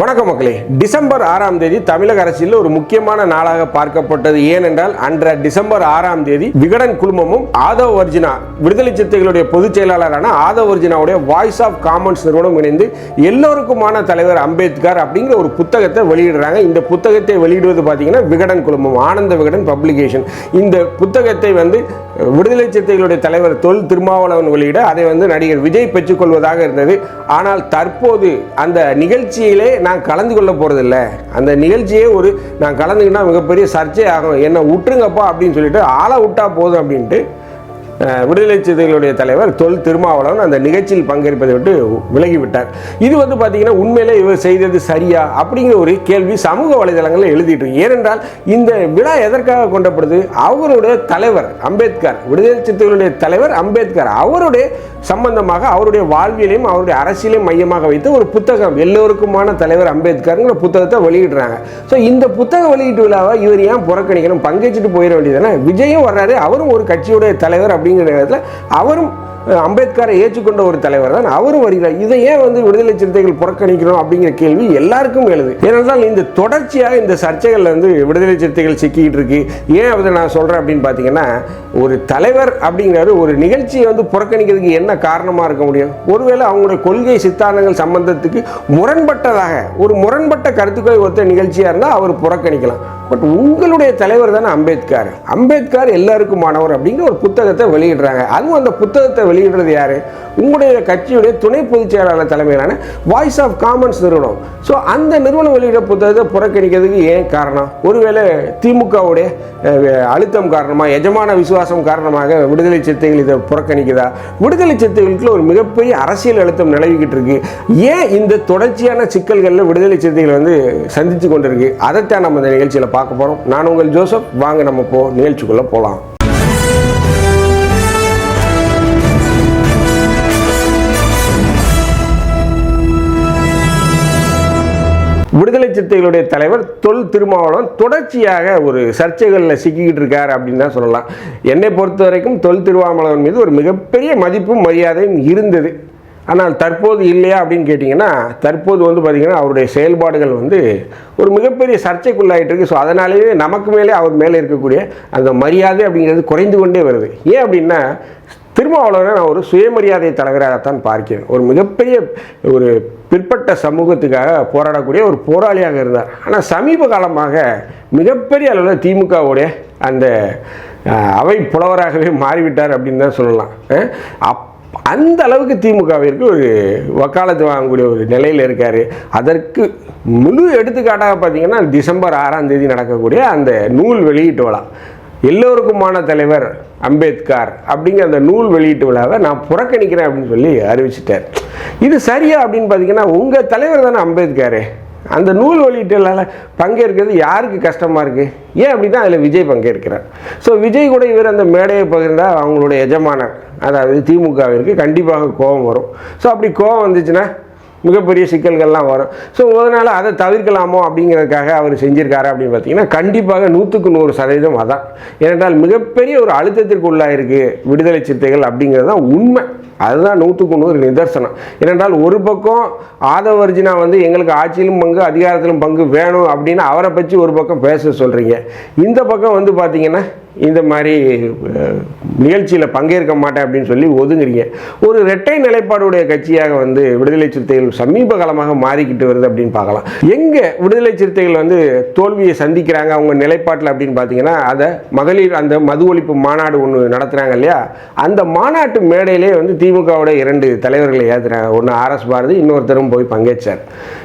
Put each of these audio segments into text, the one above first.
வணக்கம் மக்களே. டிசம்பர் ஆறாம் தேதி தமிழக அரசியலில் ஒரு முக்கியமான நாளாக பார்க்கப்பட்டது ஏனென்றால் அன்ற டிசம்பர் ஆறாம் தேதி விகடன் குழுமமும் ஆதவ் வர்ஜினா விடுதலை சிறுத்தைகளுடைய பொதுச் செயலாளரான ஆதவ் வர்ஜினாவுடைய வாய்ஸ் ஆஃப் காமன்ஸ் நிறுவனம் இணைந்து எல்லோருக்குமான தலைவர் அம்பேத்கர் அப்படிங்கிற ஒரு புத்தகத்தை வெளியிடுறாங்க. இந்த புத்தகத்தை வெளியிடுவது பார்த்தீங்கன்னா விகடன் குழுமம் ஆனந்த விகடன் பப்ளிகேஷன். இந்த புத்தகத்தை வந்து விடுதலை சிறுத்தைகளுடைய தலைவர் தொல் திருமாவளவன் வெளியிட அதை வந்து நடிகர் விஜய் பெற்றுக்கொள்வதாக இருந்தது. ஆனால் தற்போது அந்த நிகழ்ச்சியிலே நான் கலந்து கொள்ள போகிறதில்ல அந்த நிகழ்ச்சியே ஒரு நான் கலந்துக்கிட்டால் மிகப்பெரிய சர்ச்சை ஆகும் என்ன விட்டுருங்கப்பா அப்படின்னு சொல்லிட்டு ஆளை விட்டா போதும் அப்படின்ட்டு விடுதலை சிறுத்தைகளுடைய தலைவர் தொல் திருமாவளவன் அந்த நிகழ்ச்சியில் பங்கேற்பதை விட்டு விலகிவிட்டார். இது வந்து பார்த்தீங்கன்னா உண்மையிலே இவர் செய்தது சரியா அப்படிங்கிற ஒரு கேள்வி சமூக வலைதளங்களில் எழுதிட்டு ஏனென்றால் இந்த விழா எதற்காக கொண்டப்படுது? அவருடைய தலைவர் அம்பேத்கர் விடுதலை சிறுத்தைகளுடைய தலைவர் அம்பேத்கர் அவருடைய சம்பந்தமாக அவருடைய வாழ்வியலையும் அவருடைய அரசியலையும் மையமாக வைத்து ஒரு புத்தகம் எல்லோருக்குமான தலைவர் அம்பேத்கருங்கிற புத்தகத்தை வெளியிடுறாங்க. ஸோ இந்த புத்தக வெளியீட்டு விழாவை இவர் ஏன் புறக்கணிக்கணும்? பங்கேற்றுட்டு போயிட வேண்டியதானே விஜயும் வர்றாரு அவரும் ஒரு கட்சியுடைய தலைவர் அப்படிங்கிற நேரத்தில் அவரும் அம்பேத்கரை ஏற்றுக்கொண்ட ஒரு தலைவர் தான் அவரும் வருகிறார். இதை ஏன் வந்து விடுதலை சிறுத்தைகள் புறக்கணிக்கணும் அப்படிங்கிற கேள்வி எல்லாருக்கும் எழுது. ஏனென்றால் இந்த தொடர்ச்சியாக இந்த சர்ச்சைகளில் வந்து விடுதலை சிறுத்தைகள் சிக்கிக்கிட்டு இருக்கு. ஏன் அதை நான் சொல்கிறேன் அப்படின்னு பார்த்தீங்கன்னா ஒரு தலைவர் அப்படிங்கிறாரு ஒரு நிகழ்ச்சியை வந்து புறக்கணிக்கிறதுக்கு என்ன காரணமாக இருக்க முடியும்? ஒருவேளை அவங்களுடைய கொள்கை சித்தாந்தங்கள் சம்பந்தத்துக்கு முரண்பட்டதாக ஒரு முரண்பட்ட கருத்துக்களை ஒருத்த நிகழ்ச்சியாக இருந்தால் அவர் புறக்கணிக்கலாம். பட் உங்களுடைய தலைவர் தானே அம்பேத்கர். அம்பேத்கர் எல்லாருக்குமானவர் அப்படிங்கிற ஒரு புத்தகத்தை வெளியிடுறாங்க. அதுவும் அந்த புத்தகத்தை வெளியிடுறது யாரு? உங்களுடைய கட்சியுடைய துணை பொதுச் செயலாளர் தலைமையிலான வாய்ஸ் ஆஃப் காமன்ஸ் நிறுவனம். ஸோ அந்த நிறுவனம் வெளியிட புத்தகத்தை புறக்கணிக்கிறதுக்கு ஏன் காரணம்? ஒருவேளை திமுகவுடைய அழுத்தம் காரணமாக எஜமான விசுவாசம் காரணமாக விடுதலை சிறுத்தைகள் இதை புறக்கணிக்குதா? விடுதலை சிறுத்தைகளுக்குள்ள ஒரு மிகப்பெரிய அரசியல் அழுத்தம் நிலவிக்கிட்டு இருக்கு. ஏன் இந்த தொடர்ச்சியான சிக்கல்களில் விடுதலை சிறுத்தைகள் வந்து சந்தித்து கொண்டிருக்கு? அதைத்தான் நம்ம இந்த நிகழ்ச்சியில் பார்க்க போகிறோம் நான் உங்கள் ஜோசப். வாங்க நம்ம போ நிகழ்ச்சிக்குள்ளே போகலாம் விடுதலை சிறுத்தைகளுடைய தலைவர் தொல் திருமாவளவன் தொடர்ச்சியாக ஒரு சர்ச்சைகளில் சிக்கிக்கிட்டு இருக்கார் அப்படின்னு தான் சொல்லலாம். என்னை பொறுத்த வரைக்கும் தொல் திருமாவளவன் மீது ஒரு மிகப்பெரிய மதிப்பும் மரியாதையும் இருந்தது. ஆனால் தற்போது இல்லையா அப்படின்னு கேட்டிங்கன்னா தற்போது வந்து பார்த்திங்கன்னா அவருடைய செயல்பாடுகள் வந்து ஒரு மிகப்பெரிய சர்ச்சைக்குள்ளாகிட்டு இருக்குது ஸோ அதனாலேயே நமக்கு மேலே அவர் மேலே இருக்கக்கூடிய அந்த மரியாதை அப்படிங்கிறது குறைந்து கொண்டே வருது. ஏன் அப்படின்னா திருமாவளவனை நான் ஒரு சுயமரியாதை தலைவராகத்தான் பார்க்கிறேன். ஒரு மிகப்பெரிய ஒரு பிற்பட்ட சமூகத்துக்காக போராடக்கூடிய ஒரு போராளியாக இருந்தார். ஆனால் சமீப காலமாக மிகப்பெரிய அளவில் திமுகவுடைய அந்த அவை புலவராகவே மாறிவிட்டார் அப்படின்னு தான் சொல்லலாம். அப் அந்த அளவுக்கு திமுகவிற்கு ஒரு வக்காலத்து வாங்கக்கூடிய ஒரு நிலையில் இருக்கார். அதற்கு முழு எடுத்துக்காட்டாக பார்த்தீங்கன்னா டிசம்பர் ஆறாம் தேதி நடக்கக்கூடிய அந்த நூல் வெளியீட்டு விழா. எல்லோருக்குமான தலைவர் அம்பேத்கர் அப்படிங்கிற அந்த நூல் வெளியீட்டு விழாவை நான் புறக்கணிக்கிறேன் அப்படின்னு சொல்லி அறிவிச்சிட்டார். இது சரியா அப்படின்னு பார்த்தீங்கன்னா உங்கள் தலைவர் தானே அம்பேத்கர். அந்த நூல் வெளியீட்டுல பங்கேற்கிறது யாருக்கு கஷ்டமாக இருக்குது ஏன் அப்படின்னா அதில் விஜய் பங்கேற்கிறார். ஸோ விஜய் கூட இவர் அந்த மேடையை பகிர்ந்தால் அவங்களுடைய எஜமானர் அதாவது திமுகவிற்கு கண்டிப்பாக கோபம் வரும். ஸோ அப்படி கோபம் வந்துச்சுன்னா மிகப்பெரிய சிக்கல்கள்லாம் வரும். ஸோ அதனால் அதை தவிர்க்கலாமோ அப்படிங்கிறதுக்காக அவர் செஞ்சிருக்காரு அப்படின்னு பார்த்தீங்கன்னா கண்டிப்பாக நூற்றுக்கு நூறு சதவீதம் அதான். ஏனென்றால் மிகப்பெரிய ஒரு அழுத்தத்திற்கு உள்ளாயிருக்கு விடுதலை சிறுத்தைகள் அப்படிங்கிறது தான் உண்மை. அதுதான் நூற்றுக்கு நூறு நிதர்சனம். ஏனென்றால் ஒரு பக்கம் ஆதவர்ஜினா வந்து எங்களுக்கு ஆட்சியிலும் பங்கு அதிகாரத்திலும் பங்கு வேணும் அப்படின்னு அவரை பற்றி ஒரு பக்கம் பேச சொல்கிறீங்க இந்த பக்கம் வந்து பார்த்தீங்கன்னா இந்த மாதிரி நிகழ்ச்சியில் பங்கேற்க மாட்டேன் அப்படின்னு சொல்லி ஒதுங்குறீங்க. ஒரு இரட்டை நிலைப்பாடுடைய கட்சியாக வந்து விடுதலை சிறுத்தைகள் சமீப காலமாக மாறிக்கிட்டு வருது அப்படின்னு பார்க்கலாம். எங்கே விடுதலை சிறுத்தைகள் வந்து தோல்வியை சந்திக்கிறாங்க அவங்க நிலைப்பாட்டில் அப்படின்னு பார்த்தீங்கன்னா அதை மகளிர் அந்த மது ஒழிப்பு மாநாடு ஒன்று நடத்துகிறாங்க இல்லையா? அந்த மாநாட்டு மேடையிலே வந்து திமுகவோட இரண்டு தலைவர்களை ஏற்றுறாங்க ஒன்று ஆர்எஸ் பாரதி இன்னொருத்தரும் போய் பங்கேற்றார்.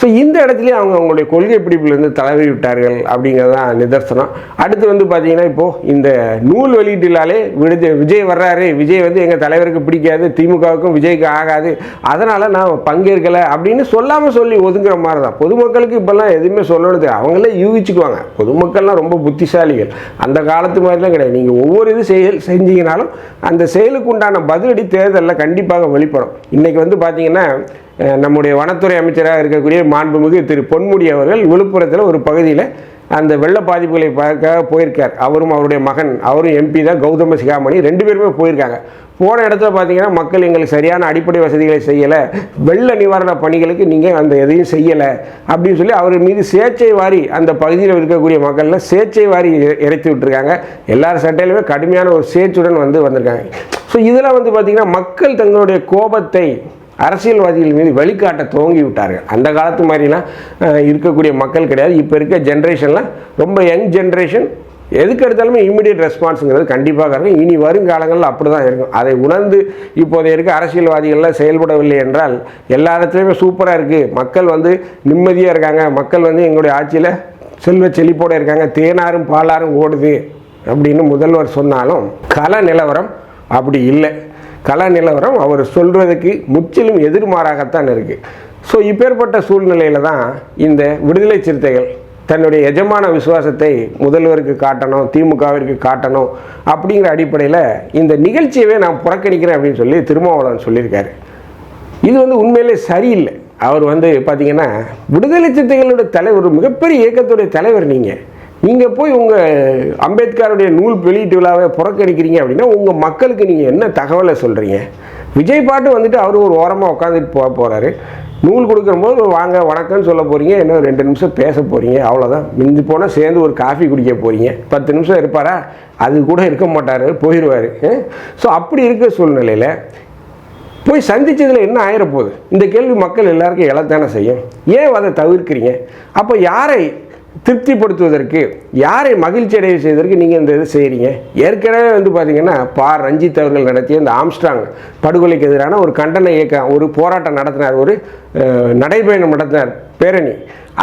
ஸோ இந்த இடத்துலயே அவங்க அவங்களுடைய கொள்கை பிடிப்பிலிருந்து தளவி விட்டார்கள் அப்படிங்கிறது தான் நிதர்சனம். அடுத்து வந்து பார்த்தீங்கன்னா இப்போது இந்த நூல் வெளியிட்டாலே விஜய் விஜய் வர்றாரு. விஜய் வந்து எங்கள் தலைவருக்கு பிடிக்காது திமுகவுக்கும் விஜய்க்கு ஆகாது. அதனால் நான் பங்கேற்கலை அப்படின்னு சொல்லாமல் சொல்லி ஒதுங்குற மாதிரி தான் பொதுமக்களுக்கு இப்போல்லாம் எதுவுமே சொல்லணும் அவங்களே யூகிச்சுக்குவாங்க. பொதுமக்கள்லாம் ரொம்ப புத்திசாலிகள். அந்த காலத்து மாதிரிலாம் கிடையாது. நீங்கள் ஒவ்வொரு இது செயல் செஞ்சீங்கனாலும் அந்த செயலுக்கு உண்டான பதிலடி தேர்தலில் கண்டிப்பாக வெளிப்படும். இன்றைக்கி வந்து பார்த்தீங்கன்னா நம்முடைய வனத்துறை அமைச்சராக இருக்கக்கூடிய மாண்புமிகு திரு பொன்முடி அவர்கள் விழுப்புரத்தில் ஒரு பகுதியில் அந்த வெள்ள பாதிப்புகளை பார்க்க போயிருக்கார். அவரும் அவருடைய மகன் அவரும் எம்பி தான் கௌதம சிகாமணி. ரெண்டு பேருமே போயிருக்காங்க. போன இடத்துல பார்த்தீங்கன்னா மக்கள் எங்களுக்கு சரியான அடிப்படை வசதிகளை செய்யலை. வெள்ள நிவாரண பணிகளுக்கு நீங்கள் அந்த எதையும் செய்யலை அப்படின்னு சொல்லி அவர் மீது சேச்சை வாரி அந்த பகுதியில் இருக்கக்கூடிய மக்கள்லாம் சேச்சை வாரி இறைத்து விட்டுருக்காங்க. எல்லார் சட்டையிலுமே கடுமையான ஒரு சேச்சுடன் வந்து வந்திருக்காங்க. ஸோ இதெல்லாம் வந்து பார்த்திங்கன்னா மக்கள் தங்களுடைய கோபத்தை அரசியல்வாதிகள் மீது வழிகாட்ட துவங்கி விட்டார்கள் அந்த காலத்து மாதிரிலாம் இருக்கக்கூடிய மக்கள் கிடையாது. இப்போ இருக்க ஜென்ரேஷன்லாம் ரொம்ப யங் ஜென்ரேஷன் எதுக்கு எடுத்தாலுமே இம்மிடியட் ரெஸ்பான்ஸுங்கிறது கண்டிப்பாக இருக்கும். இனி வருங்காலங்களில் அப்படி தான் இருக்கும். அதை உணர்ந்து இப்போதைய இருக்க அரசியல்வாதிகள்லாம் செயல்படவில்லை என்றால் எல்லா இடத்துலையுமே சூப்பராக இருக்குது மக்கள் வந்து நிம்மதியாக இருக்காங்க. மக்கள் வந்து எங்களுடைய ஆட்சியில் செல்வ செழிப்போடு இருக்காங்க. தேனாரும் பாலாரும் ஓடுது அப்படின்னு முதல்வர் சொன்னாலும் கல நிலவரம் அப்படி இல்லை. கள நிலவரம் அவர் சொல்கிறதுக்கு முற்றிலும் எதிர்மாறாகத்தான் இருக்குது ஸோ இப்பேற்பட்ட சூழ்நிலையில் தான் இந்த விடுதலை சிறுத்தைகள் தன்னுடைய எஜமான விசுவாசத்தை முதல்வருக்கு காட்டணும் திமுகவிற்கு காட்டணும் அப்படிங்கிற அடிப்படையில் இந்த நிகழ்ச்சியவே நான் புறக்கணிக்கிறேன் அப்படின்னு சொல்லி திருமாவளவன் சொல்லியிருக்காரு. இது வந்து உண்மையிலே சரியில்லை. அவர் வந்து பார்த்தீங்கன்னா விடுதலை சிறுத்தைகளோட தலைவர் ஒரு மிகப்பெரிய இயக்கத்துடைய தலைவர் நீங்கள் நீங்கள் போய் உங்கள் அம்பேத்கருடைய நூல் வெளியீட்டு விழாவை புறக்கணிக்கிறீங்க அப்படின்னா உங்கள் மக்களுக்கு நீங்கள் என்ன தகவலை சொல்கிறீங்க விஜய் பாட்டு வந்துட்டு அவர் ஒரு ஓரமாக உட்காந்துட்டு போக போகிறாரு நூல் கொடுக்கும்போது வாங்க வணக்கம்னு சொல்ல போகிறீங்க இன்னும் ரெண்டு நிமிஷம் பேச போகிறீங்க அவ்வளோதான் மிஞ்சி போனால் சேர்ந்து ஒரு காஃபி குடிக்க போகிறீங்க பத்து நிமிஷம் இருப்பாரா? அது கூட இருக்க மாட்டார். போயிடுவார் ஸோ அப்படி இருக்கிற சூழ்நிலையில் போய் சந்தித்ததில் என்ன ஆயிரப்போகுது? இந்த கேள்வி மக்கள் எல்லாருக்கும் எழத்தானே செய்யும். ஏன் அதை தவிர்க்கிறீங்க? அப்போ யாரை திருப்திப்படுத்துவதற்கு யாரை மகிழ்ச்சி அடைய செய்வதற்கு நீங்கள் இந்த இது செய்கிறீங்க ஏற்கனவே வந்து பார்த்தீங்கன்னா பா. ரஞ்சித் அவர்கள் நடத்திய இந்த ஆம்ஸ்டாங் படுகொலைக்கு எதிரான ஒரு கண்டன இயக்கம் ஒரு போராட்டம் நடத்தினார். ஒரு நடைபயணம் நடத்தினார் பேரணி.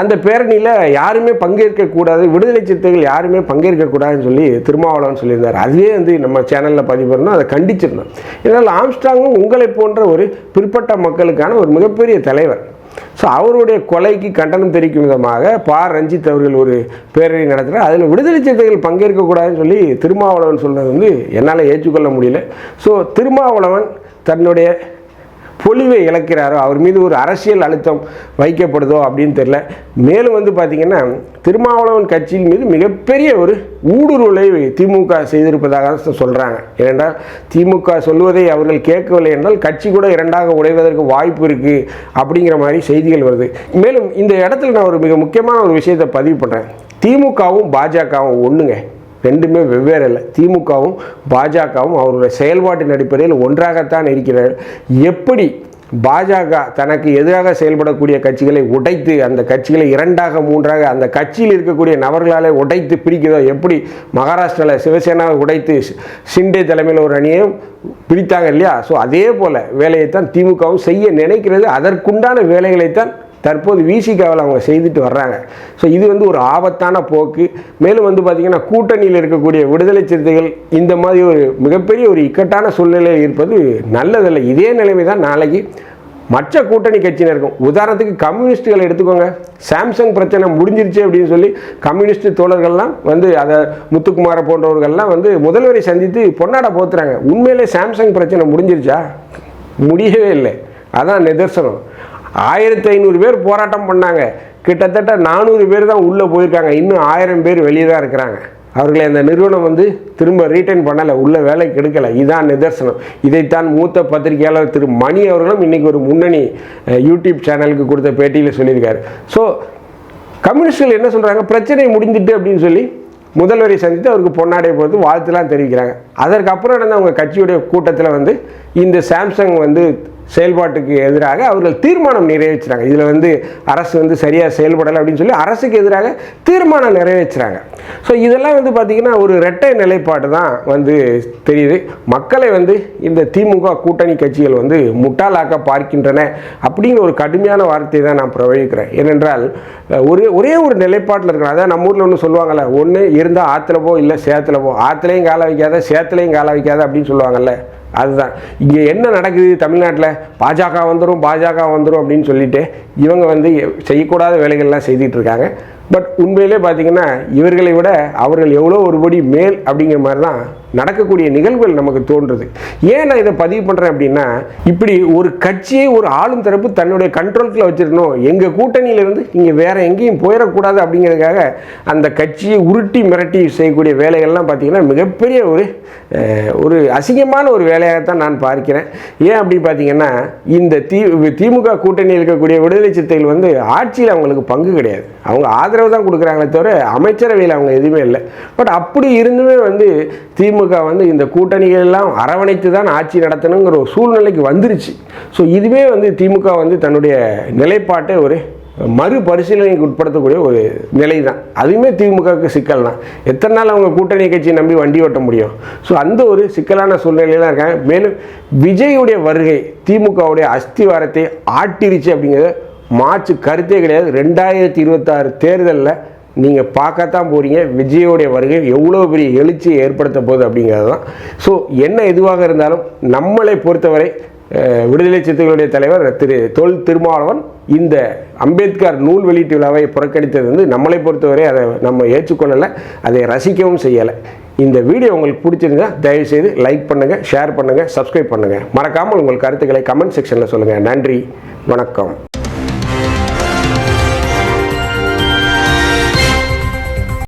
அந்த பேரணியில் யாருமே பங்கேற்கக்கூடாது விடுதலை சிறுத்தைகள் யாருமே பங்கேற்கக்கூடாதுன்னு சொல்லி திருமாவளவன் சொல்லியிருந்தார். அதுவே வந்து நம்ம சேனலில் பதிவு அதை கண்டிச்சிருந்தோம் இதனால் ஆம்ஸ்டாங்கும் உங்களை போன்ற ஒரு பிற்பட்ட மக்களுக்கான ஒரு மிகப்பெரிய தலைவர். ஸோ அவருடைய கொலைக்கு கண்டனம் தெரிவிக்கும் விதமாக பா. ரஞ்சித் அவர்கள் ஒரு பேரணி நடத்துகிறார் அதில் விடுதலை சிறுத்தைகள் பங்கேற்கக்கூடாதுன்னு சொல்லி திருமாவளவன் சொன்னது வந்து என்னால் ஏற்றுக்கொள்ள முடியல. ஸோ திருமாவளவன் தன்னுடைய பொலிவை இழக்கிறாரோ அவர் மீது ஒரு அரசியல் அழுத்தம் வைக்கப்படுதோ அப்படின்னு தெரில மேலும் வந்து பார்த்திங்கன்னா திருமாவளவன் கட்சியின் மீது மிகப்பெரிய ஒரு ஊடுருவலை திமுக செய்திருப்பதாக சொல்கிறாங்க ஏனென்றால் திமுக சொல்வதை அவர்கள் கேட்கவில்லை என்றால் கட்சி கூட இரண்டாக உடைவதற்கு வாய்ப்பு இருக்குது அப்படிங்கிற மாதிரி செய்திகள் வருது. மேலும் இந்த இடத்துல நான் ஒரு மிக முக்கியமான ஒரு விஷயத்தை பதிவு பண்ணுறேன் திமுகவும் பாஜகவும் ஒன்றுங்க ரெண்டுமே வெவ்வேறு இல்லை. திமுகவும் பாஜகவும் அவருடைய செயல்பாட்டின் அடிப்படையில் ஒன்றாகத்தான் இருக்கிறார் எப்படி பாஜக தனக்கு எதிராக செயல்படக்கூடிய கட்சிகளை உடைத்து அந்த கட்சிகளை இரண்டாக மூன்றாக அந்த கட்சியில் இருக்கக்கூடிய நபர்களாலே உடைத்து பிரிக்கிறதோ எப்படி மகாராஷ்டிராவில் சிவசேனாவை உடைத்து சிண்டே தலைமையில் ஒரு அணியையும் பிரித்தாங்க இல்லையா? ஸோ அதே போல் வேலையைத்தான் திமுகவும் செய்ய நினைக்கிறது. அதற்குண்டான வேலைகளைத்தான் தற்போது விசிகாவில் அவங்க செய்துட்டு வர்றாங்க. ஸோ இது வந்து ஒரு ஆபத்தான போக்கு. மேலும் வந்து பார்த்திங்கன்னா கூட்டணியில் இருக்கக்கூடிய விடுதலை சிறுத்தைகள் இந்த மாதிரி ஒரு மிகப்பெரிய ஒரு இக்கட்டான சூழ்நிலையில் இருப்பது நல்லதில்லை. இதே நிலைமை தான் நாளைக்கு மற்ற கூட்டணி கட்சியினருக்கும். உதாரணத்துக்கு கம்யூனிஸ்ட்டுகளை எடுத்துக்கோங்க. சாம்சங் பிரச்சனை முடிஞ்சிருச்சு அப்படின்னு சொல்லி கம்யூனிஸ்ட் தோழர்கள்லாம் வந்து அதை முத்துக்குமார போன்றவர்கள்லாம் வந்து முதல்வரை சந்தித்து பொன்னாட போத்துறாங்க. உண்மையிலே சாம்சங் பிரச்சனை முடிஞ்சிருச்சா? முடியவே இல்லை. அதான் நிதர்சனம். ஆயிரத்தி ஐநூறு பேர் போராட்டம் பண்ணாங்க. கிட்டத்தட்ட நானூறு பேர் தான் உள்ளே போயிருக்காங்க. இன்னும் ஆயிரம் பேர் வெளியே தான் இருக்கிறாங்க. அவர்களை அந்த நிறுவனம் வந்து திரும்ப ரீட்டைன் பண்ணலை. உள்ள வேலைக்கு எடுக்கலை. இதான் நிதர்சனம். இதைத்தான் மூத்த பத்திரிகையாளர் திரு மணி அவர்களும் இன்றைக்கி ஒரு முன்னணி யூடியூப் சேனலுக்கு கொடுத்த பேட்டியில் சொல்லியிருக்காரு. ஸோ கம்யூனிஸ்டுகள் என்ன சொல்கிறாங்க பிரச்சனை முடிஞ்சிட்டு அப்படின்னு சொல்லி முதல்வரை சந்தித்து அவருக்கு பொன்னாடை பொறுத்து வாழ்த்துலாம் தெரிவிக்கிறாங்க. அதற்கப்புறம் நடந்த அவங்க கட்சியுடைய கூட்டத்தில் வந்து இந்த சாம்சங் வந்து செயல்பாட்டுக்கு எதிராக அவர்கள் தீர்மானம் நிறைவேற்றுறாங்க இதில் வந்து அரசு வந்து சரியாக செயல்படலை அப்படின்னு சொல்லி அரசுக்கு எதிராக தீர்மானம் நிறைவேற்றுறாங்க ஸோ இதெல்லாம் வந்து பார்த்திங்கன்னா ஒரு இரட்டை நிலைப்பாடு தான் வந்து தெரியுது. மக்களை வந்து இந்த திமுக கூட்டணி கட்சிகள் வந்து முட்டாளாக்க பார்க்கின்றன அப்படிங்கிற ஒரு கடுமையான வார்த்தையை தான் நான் பிரவகிக்கிறேன் ஏனென்றால் ஒரே ஒரே ஒரு நிலைப்பாட்டில் இருக்கிறோம் அதான் நம்ம ஊரில் ஒன்று சொல்லுவாங்கள்ல ஒன்று இருந்தால் ஆற்றுல போ இல்லை சேத்துல போ. ஆற்றுலையும் கால வைக்காத சேத்துலையும் கால வைக்காத அப்படின்னு சொல்லுவாங்கல்ல. அதுதான். இங்கே என்ன நடக்குது தமிழ்நாட்டில்? பாஜக வந்துடும் பாஜக வந்துடும் அப்படின்னு சொல்லிட்டு இவங்க வந்து செய்யக்கூடாத வேலைகள்லாம் செய்துட்டு இருக்காங்க. பட் உண்மையிலே பார்த்தீங்கன்னா இவர்களை விட அவர்கள் எவ்வளோ ஒருபடி மேல் அப்படிங்கிற மாதிரி தான் நடக்கக்கூடிய நிகழ்வுகள் நமக்கு தோன்றுது. ஏன் நான் இதை பதிவு பண்ணுறேன் அப்படின்னா இப்படி ஒரு கட்சியை ஒரு ஆளும் தரப்பு தன்னுடைய கண்ட்ரோல்குள்ளே வச்சிருக்கணும். எங்கள் கூட்டணியிலிருந்து இங்கே வேற எங்கேயும் போயிடக்கூடாது அப்படிங்கிறதுக்காக அந்த கட்சியை உருட்டி மிரட்டி செய்யக்கூடிய வேலைகள்லாம் பார்த்தீங்கன்னா மிகப்பெரிய ஒரு ஒரு அசிங்கமான ஒரு வேலையாகத்தான் நான் பார்க்கிறேன். ஏன் அப்படி பார்த்தீங்கன்னா இந்த தி திமுக கூட்டணியில் இருக்கக்கூடிய விடுதலை சிறுத்தைகள் வந்து ஆட்சியில் அவங்களுக்கு பங்கு கிடையாது. அவங்க ஆதரவு தான் கொடுக்குறாங்களே தவிர அமைச்சரவையில் அவங்க எதுவுமே இல்லை. பட் அப்படி இருந்துமே வந்து திமுக வந்து இந்த கூட்டணிகள் எல்லாம் அரவணைத்து தான் ஆட்சி நடத்தணுங்கிற ஒரு சூழ்நிலைக்கு வந்துருச்சு. ஸோ இதுவே வந்து திமுக வந்து தன்னுடைய நிலைப்பாட்டை ஒரு மறுபரிசீலனைக்கு உட்படுத்தக்கூடிய ஒரு நிலை தான் அதுவுமே திமுகவுக்கு சிக்கல் தான் எத்தனை நாள் அவங்க கூட்டணி கட்சியை நம்பி வண்டி ஓட்ட முடியும்? ஸோ அந்த ஒரு சிக்கலான சூழ்நிலையில இருக்காங்க. மேலும் விஜயுடைய வருகை திமுகவுடைய அஸ்திவாரத்தை ஆட்டிருச்சு அப்படிங்கிறத மாற்று கருத்தே கிடையாது. ரெண்டாயிரத்தி இருபத்தாறு தேர்தலில் நீங்கள் பார்க்கத்தான் போகிறீங்க விஜயோடைய வருகை எவ்வளோ பெரிய எழுச்சியை ஏற்படுத்த போகுது அப்படிங்கிறது தான். ஸோ என்ன எதுவாக இருந்தாலும் நம்மளை பொறுத்தவரை விடுதலை சிறுத்தைகளுடைய தலைவர் திரு தொல் திருமாவளவன் இந்த அம்பேத்கர் நூல் வெளியீட்டு விழாவை புறக்கணித்தது வந்து நம்மளை பொறுத்தவரை அதை நம்ம ஏற்றுக்கொள்ளலை அதை ரசிக்கவும் செய்யலை. இந்த வீடியோ உங்களுக்கு பிடிச்சிருந்தா தயவுசெய்து லைக் பண்ணுங்கள் ஷேர் பண்ணுங்கள் சப்ஸ்கிரைப் பண்ணுங்கள் மறக்காமல் உங்கள் கருத்துக்களை கமெண்ட் செக்ஷனில் சொல்லுங்கள் நன்றி வணக்கம்.